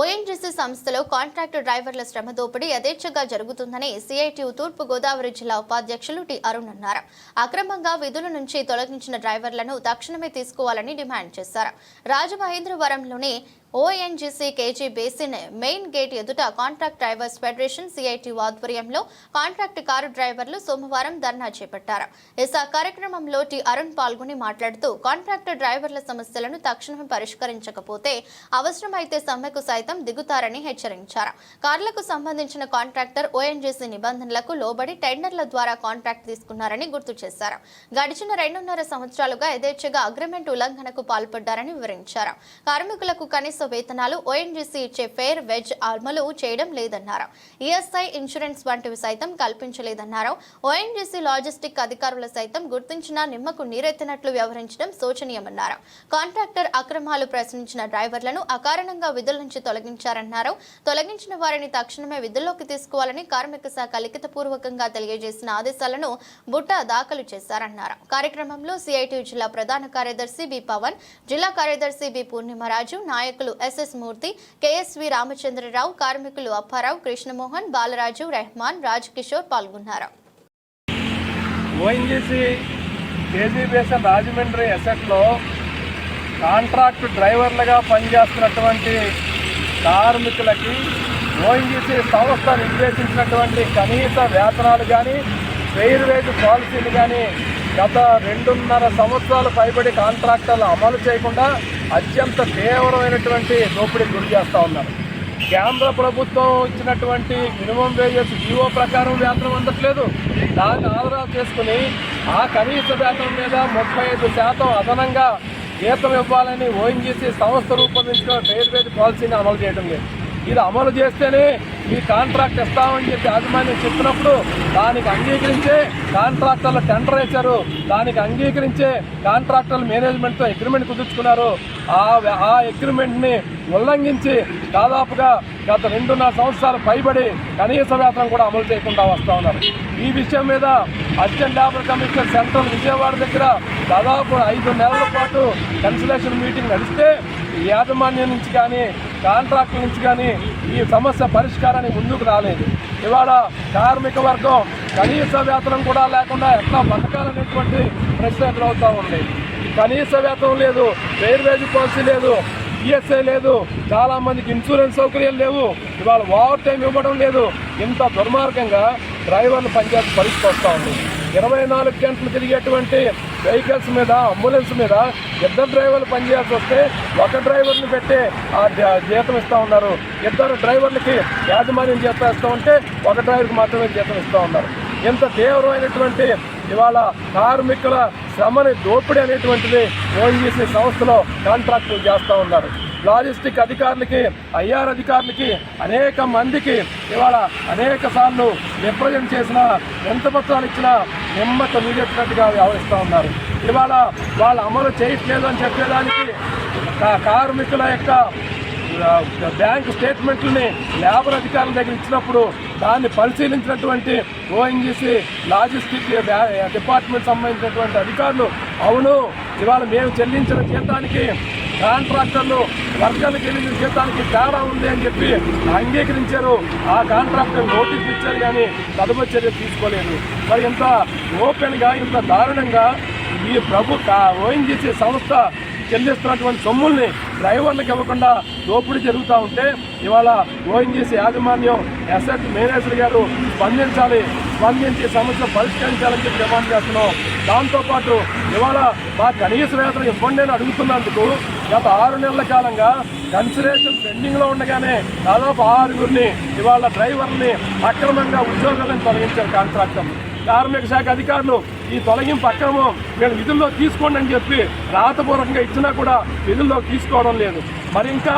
ONGC సంస్థలో contract డ్రైవర్ల శ్రమ దోపిడీ యథేచ్ఛగా జరుగుతుందని సిఐటియు తూర్పు గోదావరి జిల్లా ఉపాధ్యక్షులు టి అరుణ్ అన్నారు. అక్రమంగా విధుల నుంచి తొలగించిన డ్రైవర్లను తక్షణమే తీసుకోవాలని డిమాండ్ చేశారు. రాజమహేంద్రవరంలోని ONGC KG basin main gate ఎదుట కాంట్రాక్ట్ డ్రైవర్స్ ఫెడరేషన్ సిఐటి ఆధ్వర్యంలో కాంట్రాక్ట్ కారు డ్రైవర్లు సోమవారం ధర్నా చేపట్టారు. ఈ కార్యక్రమంలో టి అరుణ్ పాల్గొని మాట్లాడుతూ కాంట్రాక్ట్ డ్రైవర్ల సమస్యలను తక్షణమే పరిష్కరించకపోతే అవసరమైతే సమ్మెకు సైతం దిగుతారని హెచ్చరించారు. కార్లకు సంబంధించిన కాంట్రాక్టర్ ఓఎన్జీసీ నిబంధనలకు లోబడి టెండర్ల ద్వారా కాంట్రాక్ట్ తీసుకున్నారని గుర్తు చేశారు. గడిచిన రెండున్నర సంవత్సరాలుగా యథేచ్ఛగా అగ్రిమెంట్ ఉల్లంఘనకు పాల్పడ్డారని వివరించారు. కార్మికులకు కనీస వేతనాలు ఓఎన్జీసీ ఇచ్చే ఫేర్ వెజ్ అమలు చేయడం లేదన్నారు. ఈఎస్ఐ ఇన్సూరెన్స్ వంటివి సైతం కల్పించలేదన్నారు. ఓఎన్జీసీ లాజిస్టిక్ అధికారులు సైతం గుర్తించిన నిమ్మకు నీరెత్తినట్లు వ్యవహరించడం శోచనీయమన్నారు. కాంట్రాక్టర్ అక్రమాలు ప్రశ్నించిన డ్రైవర్లను అకారణంగా విధుల నుంచి తొలగించారన్నారు. తొలగించిన వారిని తక్షణమే విధుల్లోకి తీసుకోవాలని కార్మిక శాఖ లిఖితపూర్వకంగా తెలియజేసిన ఆదేశాలను బుట్ట దాఖలు చేశారన్నారు. కార్యక్రమంలో సిఐటి జిల్లా ప్రధాన కార్యదర్శి బి పవన్ జిల్లా కార్యదర్శి బి పూర్ణిమరాజు నాయకులు ఎస్ఎస్ మూర్తి కేఎస్వి రామచంద్రరావు కార్మికులు అప్పారావు కృష్ణమోహన్ బాలరాజు రెహమాన్ రాజ్ కిషోర్ పాల్గొన్నారు. ఓఎన్జీసీ కేజీ రాజమండ్రి ఎసెట్లో కాంట్రాక్ట్ డ్రైవర్లుగా పనిచేస్తున్నటువంటి కార్మికులకి ఓఎన్జీసీ సంస్థ నిర్దేశించినటువంటి కనీస వేతనాలు కానీ ఫెయిర్ పాలసీలు కానీ గత రెండున్నర సంవత్సరాలు పైబడి కాంట్రాక్టర్లు అమలు చేయకుండా అత్యంత తీవ్రమైనటువంటి దోపిడీకి గురి చేస్తూ ఉన్నారు. కేంద్ర ప్రభుత్వం ఇచ్చినటువంటి మినిమం వేజెస్ జీవో ప్రకారం వేతనం అందట్లేదు. దాన్ని ఆధారాలు చేసుకుని ఆ కనీస వేతనం మీద ముప్పై ఐదు శాతం అదనంగా జీతం ఇవ్వాలని ఓఎన్జీసీ సంస్థ రూపొందించిన ఫెయిర్ వేజ్ పాలసీని అమలు చేయడం లేదు. ఇది అమలు చేస్తేనే ఈ కాంట్రాక్ట్ ఇస్తామని చెప్పి యాజమాన్యం చెప్పినప్పుడు దానికి అంగీకరించే కాంట్రాక్టర్లు టెండర్ వేశారు. దానికి అంగీకరించే కాంట్రాక్టర్లు మేనేజ్మెంట్తో అగ్రిమెంట్ కుదుర్చుకున్నారు. ఆ ఆ అగ్రిమెంట్ని ఉల్లంఘించి దాదాపుగా గత రెండున్నర సంవత్సరాలు పైబడి కనీస వేతనం కూడా అమలు చేయకుండా వస్తూ ఉన్నారు. ఈ విషయం మీద assistant labour commissioner central Vijayawada దగ్గర దాదాపు ఐదు నెలల పాటు కన్సలేషన్ మీటింగ్ నడిస్తే ఈ యాజమాన్యం నుంచి కానీ కాంట్రాక్ట్ నుంచి కానీ ఈ సమస్య పరిష్కారానికి ముందుకు రాలేదు. ఇవాళ కార్మిక వర్గం కనీస వేతనం కూడా లేకుండా ఎట్లా బతకాలనేటువంటి ప్రశ్న ఎదురవుతూ ఉంది. కనీస వేతనం లేదు వేర్వేజ్ పాలసీ లేదు ఈఎస్ఐ లేదు చాలామందికి ఇన్సూరెన్స్ సౌకర్యాలు లేవు. ఇవాళ ఓవర్ టైం ఇవ్వడం లేదు. ఇంత దుర్మార్గంగా డ్రైవర్లు పనిచేసే పరిస్థితి వస్తూ ఉంది. ఇరవై నాలుగు గంటలు తిరిగేటువంటి వెహికల్స్ మీద అంబులెన్స్ మీద ఇద్దరు డ్రైవర్లు పనిచేయాల్సి వస్తే ఒక డ్రైవర్ని పెట్టి ఆ జ- జీతం ఇస్తూ ఉన్నారు. ఇద్దరు డ్రైవర్లకి యాజమాన్యం జీతం ఇస్తూ ఉంటే ఒక డ్రైవర్కి మాత్రమే జీతం ఇస్తూ ఉన్నారు. ఇంత తీవ్రమైనటువంటి ఇవాళ కార్మికుల శ్రమని దోపిడీ అనేటువంటిది ఓఎన్జీసీ సంస్థలో కాంట్రాక్టులు చేస్తూ ఉన్నారు. లాజిస్టిక్ అధికారులకి ఐఆర్ అధికారులకి అనేక మందికి ఇవాళ అనేక సార్లు రిప్రజెంట్ చేసిన ఎంత పత్రాలు ఇచ్చినా నిమ్మక నీరెత్తినట్టుగా వ్యవహరిస్తూ ఉన్నారు. ఇవాళ వాళ్ళు అమలు చేయట్లేదు అని చెప్పేదానికి కార్మికుల యొక్క బ్యాంక్ స్టేట్మెంట్లని లేబర్ అధికారుల దగ్గర ఇచ్చినప్పుడు దాన్ని పరిశీలించినటువంటి ఓఎన్జీసీ లాజిస్టిక్ డిపార్ట్మెంట్ సంబంధించినటువంటి అధికారులు అవును ఇవాళ మేము చెల్లించిన జీతానికి కాంట్రాక్టర్లు వర్గాలు చెల్లించిన జీతానికి తేడా ఉంది అని చెప్పి అంగీకరించారు. ఆ కాంట్రాక్టర్ నోటీస్ ఇచ్చారు కానీ తదుపరి చర్య తీసుకోలేదు. మరి ఇంత ఓపెన్గా ఇంత దారుణంగా ఈ ప్రభు ఓఎన్జీసీ సంస్థ చెల్లిస్తున్నటువంటి సొమ్ముల్ని డ్రైవర్లకు ఇవ్వకుండా దోపిడీ జరుగుతూ ఉంటే ఇవాళ ఓఎన్జీసీ యాజమాన్యం ఎస్ఎస్ మేనేజర్ గారు స్పందించాలి స్పందించి సమస్య పరిష్కరించాలని చెప్పి డిమాండ్ చేస్తున్నాం. దాంతోపాటు ఇవాళ మా కనీస వేతనం ఇవ్వండి అని అడుగుతున్నందుకు గత ఆరు నెలల కాలంగా కన్సిడరేషన్ పెండింగ్లో ఉండగానే దాదాపు ఆరుగురిని ఇవాళ డ్రైవర్ని అక్రమంగా ఉద్యోగాలను తొలగించారు కాంట్రాక్టర్. కార్మిక శాఖ అధికారులు ఈ తొలగింపు అక్రమం మేము విధుల్లో తీసుకోండి అని చెప్పి రాతపూర్వకంగా ఇచ్చినా కూడా విధుల్లో తీసుకోవడం లేదు. మరి ఇంకా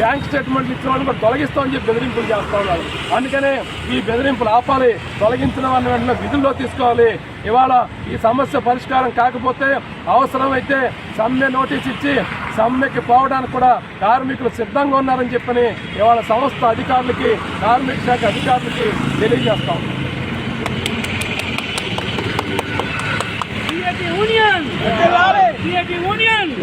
బ్యాంక్ స్టేట్మెంట్లు ఇచ్చిన వాళ్ళు కూడా తొలగిస్తామని చెప్పి బెదిరింపులు చేస్తూ ఉన్నారు. అందుకనే ఈ బెదిరింపులు ఆపాలి తొలగించిన వాళ్ళని వెంటనే విధుల్లో తీసుకోవాలి. ఇవాళ ఈ సమస్య పరిష్కారం కాకపోతే అవసరమైతే సమ్మె నోటీస్ ఇచ్చి సమ్మెకి పోవడానికి కూడా కార్మికులు సిద్ధంగా ఉన్నారని చెప్పని ఇవాళ సంస్థ అధికారులకి కార్మిక శాఖ అధికారులకి తెలియజేస్తాం Union! Union!